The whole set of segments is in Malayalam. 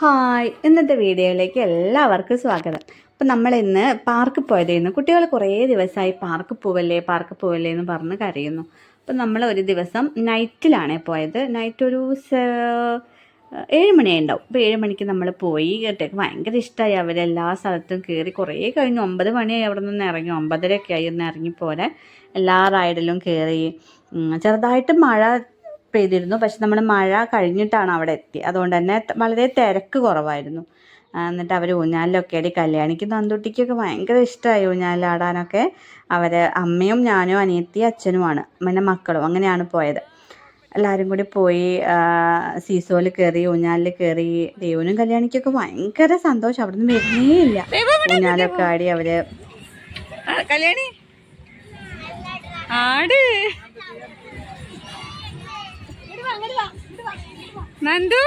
ഹായ്. ഇന്നത്തെ വീഡിയോയിലേക്ക് എല്ലാവർക്കും സ്വാഗതം. അപ്പം നമ്മൾ ഇന്ന് പാർക്കിൽ പോയതായിരുന്നു. കുട്ടികൾ കുറേ ദിവസമായി പാർക്ക് പോവല്ലേ പാർക്ക് പോവല്ലേ എന്ന് പറഞ്ഞ് കരയുന്നു. അപ്പം നമ്മൾ ഒരു ദിവസം നൈറ്റിലാണ് പോയത്. നൈറ്റ് ഒരു ഏഴ് ഉണ്ടാവും അപ്പോൾ ഏഴ് മണിക്ക് നമ്മൾ പോയി. കേട്ടേക്ക് ഭയങ്കര ഇഷ്ടമായി അവരെല്ലാ സ്ഥലത്തും കയറി കുറേ കഴിഞ്ഞു. ഒമ്പത് മണിയായി അവിടെ നിന്ന് ഇറങ്ങി. ഒമ്പതരയൊക്കെ ആയി ഒന്ന് ഇറങ്ങിപ്പോരെ എല്ലാ റൈഡിലും കയറി ചെറുതായിട്ട് മഴ പെയ്തിരുന്നു പക്ഷെ നമ്മൾ മഴ കഴിഞ്ഞിട്ടാണ് അവിടെ എത്തി. അതുകൊണ്ട് തന്നെ വളരെ തിരക്ക് കുറവായിരുന്നു. എന്നിട്ട് അവർ ഊഞ്ഞാലിലൊക്കെ ആടി കല്യാണിക്ക് നന്ദുട്ടിക്കൊക്കെ ഭയങ്കര ഇഷ്ടമായി ഊഞ്ഞാലാടാനൊക്കെ അവർ അമ്മയും ഞാനും അനിയത്തി അച്ഛനുമാണ്. പിന്നെ മക്കളും അങ്ങനെയാണ് പോയത്. എല്ലാവരും കൂടി പോയി സീസോയിൽ കയറി ഊഞ്ഞാലിൽ കയറി. ദേവനും കല്യാണിക്കൊക്കെ ഭയങ്കര സന്തോഷം. അവിടെ നിന്ന് വരുന്നേ ഇല്ല ഊഞ്ഞാലൊക്കെ ആടി അവർ കല്യാണി? ആട്. നന്ദു?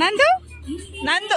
നന്ദു? നന്ദു.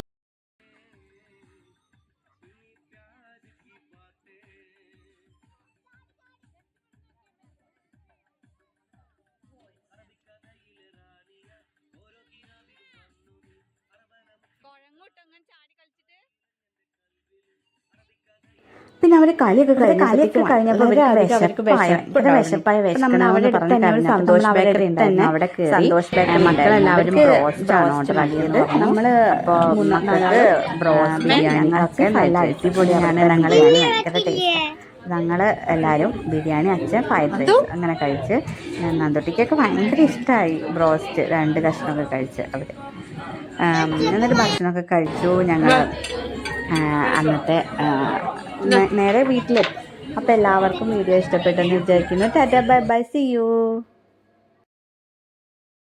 പിന്നെ അവർ കളിയൊക്കെ കഴിഞ്ഞ് കളിയൊക്കെ കഴിഞ്ഞപ്പോൾ ഞങ്ങൾ എല്ലാരും വിശപ്പായ സന്തോഷ് ബേക്കറി ഉണ്ടായിരുന്നു അവിടെ സന്തോഷ് ബേക്കറി മക്കളെല്ലാവരും നമ്മൾ മൂന്നാമത് ബ്രോസ്റ്റ് ബിരിയാണി ഒക്കെ നല്ല അടിപൊളിയാണ്. ഞങ്ങൾ ഭയങ്കര ടേസ്റ്റ് ഞങ്ങൾ എല്ലാവരും ബിരിയാണി അച്ഛൻ ഫ്രൈഡ് റൈസ് അങ്ങനെ കഴിച്ച് നന്ദുട്ടിക്കൊക്കെ ഭയങ്കര ഇഷ്ടമായി ബ്രോസ്റ്റ് രണ്ട് കഷ്ണമൊക്കെ കഴിച്ച് അവർ എന്നിട്ട് ഭക്ഷണമൊക്കെ കഴിച്ചു ഞങ്ങൾ അന്നത്തെ നേരെ വീട്ടിലെത്തും. അപ്പോൾ എല്ലാവർക്കും വീഡിയോ ഇഷ്ടപ്പെട്ടെന്ന് വിചാരിക്കുന്നു. Tata bye bye see you.